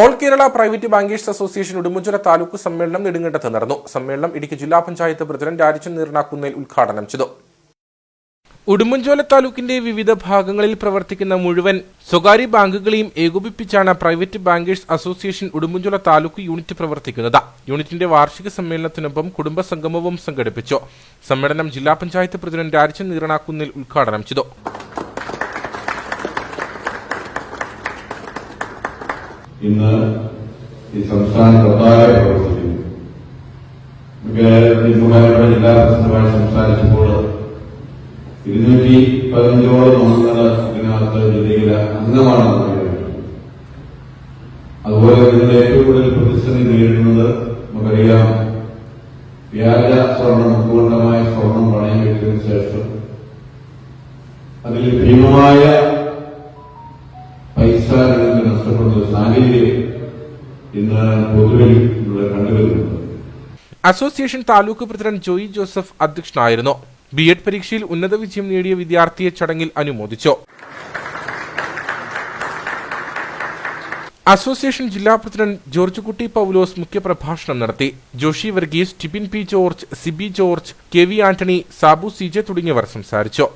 All Kerala private bankers association Udumbanchola taluk സമ്മേളനം നെടുങ്കണ്ടത്ത് നടന്നു. സമ്മേളനം ഇടുക്കി ജില്ലാ പഞ്ചായത്ത് പ്രസിഡന്റ് രാജൻ നീർണാക്കുന്നേൽ ഉദ്ഘാടനം ചെയ്തു. ഉടുമ്പൻചോല താലൂക്കിന്റെ വിവിധ ഭാഗങ്ങളിൽ പ്രവർത്തിക്കുന്ന മുഴുവൻ സ്വകാര്യ ബാങ്കുകളെയും ഏകോപിപ്പിച്ചാണ് private bankers association Udumbanchola taluk unit പ്രവർത്തിക്കുന്നത്. യൂണിറ്റിന്റെ വാർഷിക സമ്മേളനത്തിനൊപ്പം കുടുംബ സംഗമവും സംഘടിപ്പിച്ചു. സമ്മേളനം ജില്ലാ പഞ്ചായത്ത് പ്രസിഡന്റ് രാജൻ നീറണാക്കുന്നിൽ ഉദ്ഘാടനം ചെയ്തു. ഇന്ന് ഈ സംസ്ഥാനത്തൊട്ടാകെ പ്രവർത്തിക്കുന്നു. ബഹുമാനപ്പെട്ട ജില്ലാ പ്രസിഡന്റുമായി സംസാരിച്ചപ്പോൾ ഇരുന്നൂറ്റി പതിനഞ്ചോളം അംഗങ്ങൾ ഇതിനകത്ത് ജില്ലയിലെ പറയുന്നത് അതുപോലെ ഇതിന്റെ ഏറ്റവും കൂടുതൽ പ്രതിസന്ധി നേരിടുന്നത് നമുക്കറിയാം. വ്യാജ സ്വർണം മുക്കുകൊണ്ടമായ സ്വർണം പണയം വെച്ചതിനു ശേഷം അതിൽ ഭീമമായ association taluk president Joy Joseph അധ്യക്ഷനായിരുന്നു. ബി എഡ് പരീക്ഷയിൽ ഉന്നത വിജയം നേടിയ വിദ്യാർത്ഥിയെ ചടങ്ങിൽ അനുമോദിച്ചു. അസോസിയേഷൻ ജില്ലാ പ്രസിഡന്റ് ജോർജ് കുട്ടി പൗലോസ് മുഖ്യപ്രഭാഷണം നടത്തി. Joshi Varghese Tibin P George Sibi George K V Antony Sabu C J തുടങ്ങിയവർ സംസാരിച്ചു.